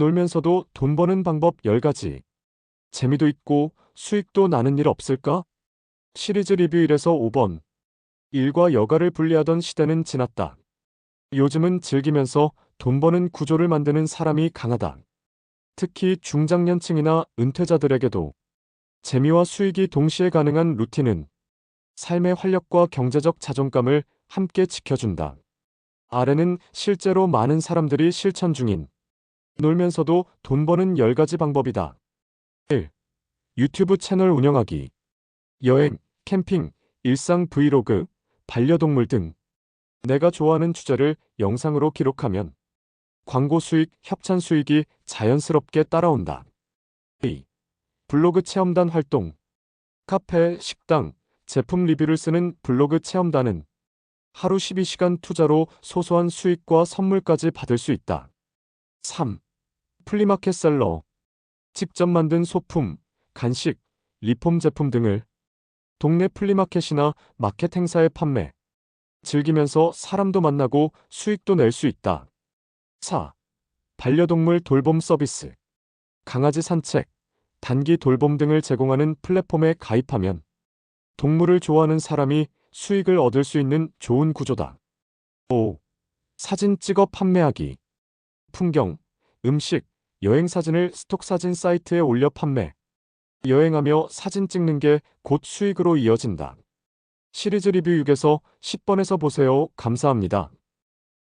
놀면서도 돈 버는 방법 10가지. 재미도 있고 수익도 나는 일 없을까? 시리즈 리뷰 1에서 5번. 일과 여가를 분리하던 시대는 지났다. 요즘은 즐기면서 돈 버는 구조를 만드는 사람이 강하다. 특히 중장년층이나 은퇴자들에게도 재미와 수익이 동시에 가능한 루틴은 삶의 활력과 경제적 자존감을 함께 지켜준다. 아래는 실제로 많은 사람들이 실천 중인 놀면서도 돈 버는 10가지 방법이다. 1. 유튜브 채널 운영하기. 여행, 캠핑, 일상 브이로그, 반려동물 등 내가 좋아하는 주제를 영상으로 기록하면 광고 수익, 협찬 수익이 자연스럽게 따라온다. 2. 블로그 체험단 활동. 카페, 식당, 제품 리뷰를 쓰는 블로그 체험단은 하루 12시간 투자로 소소한 수익과 선물까지 받을 수 있다. 3. 플리마켓 셀러. 직접 만든 소품, 간식, 리폼 제품 등을 동네 플리마켓이나 마켓 행사에 판매. 즐기면서 사람도 만나고 수익도 낼 수 있다. 4. 반려동물 돌봄 서비스. 강아지 산책, 단기 돌봄 등을 제공하는 플랫폼에 가입하면 동물을 좋아하는 사람이 수익을 얻을 수 있는 좋은 구조다. 5. 사진 찍어 판매하기. 풍경, 음식, 여행 사진을 스톡 사진 사이트에 올려 판매. 여행하며 사진 찍는 게 곧 수익으로 이어진다. 시리즈 리뷰 6에서 10번에서 보세요. 감사합니다.